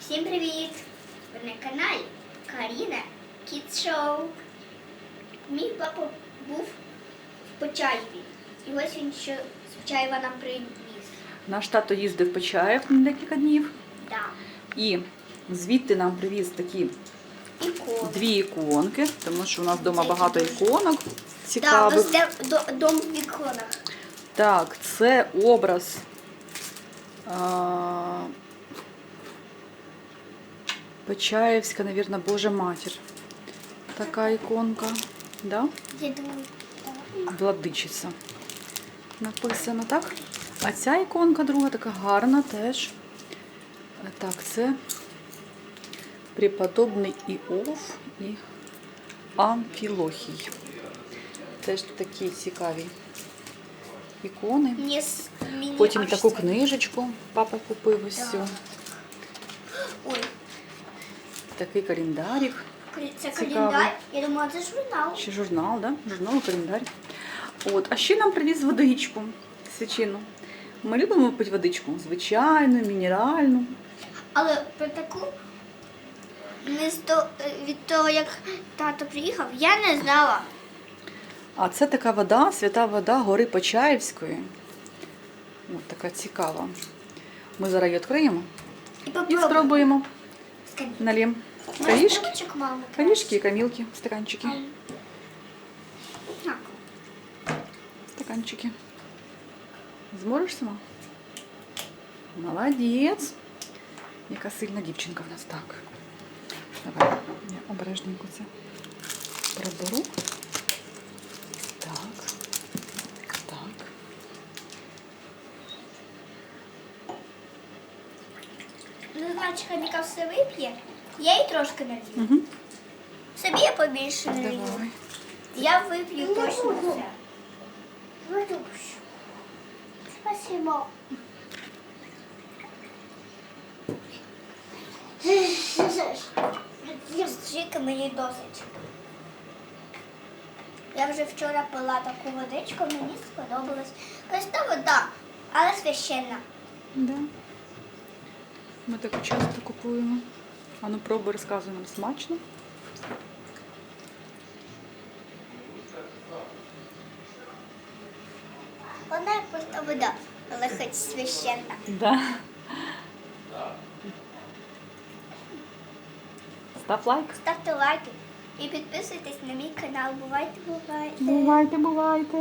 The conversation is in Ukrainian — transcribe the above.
Всім привіт! Ви на каналі Каріна Kids Show. Мій папа був в Почаєві. І ось він ще з Почаєва нам привіз. Наш тато їздив в Почаєв на декілька днів Да. і звідти нам привіз такі Ікон. дві іконки, тому що у нас вдома багато іконок Да, у нас цікавих. де, до, дом в іконах. Так, це образ. А... Почаївська, навірно, Божа матір. Така іконка. Да? Владичиця. Написано так. А ця іконка друга така гарна теж. Так, це преподобний Іов і Амфілохій. Теж такі цікаві ікони. Потім таку книжечку папа купив ось цю. Ой, Такий календарик. це календар. Я думала, це журнал. Чи журнал, да? Журнал, календар. От. А ще нам привіз водичку свячину. Ми любимо пити водичку. Звичайну, мінеральну. Але про таку не з від того, як тато приїхав, я не знала. А це така вода, свята вода гори Почаївської. От така цікава. Ми зараз її відкриємо І і спробуємо. Налім може, Калішки, куличок маму калішки і камілки, стаканчики. краще? Так. Стаканчики. Зможеш сама? Молодець. Яка сильна дівчинка в нас так. Давай, я обережненько це приберу. Так. Так. Ну, значить, Каміка все вип'є, Я їй трошки налью. Угу. Собі я побільше налью. Давай. Я вип'ю точно все. Спасибо. Стільки мені досить. Я вже вчора пила таку водичку, мені сподобалось. Проста вода, але священна. Да. Ми таку часто купуємо. А ну пробуй, розказуй нам смачно. Вона як просто вода, але хоч священна. Да. Став лайк. Ставте лайки і підписуйтесь на мій канал. Бувайте, бувайте. Бувайте, бувайте.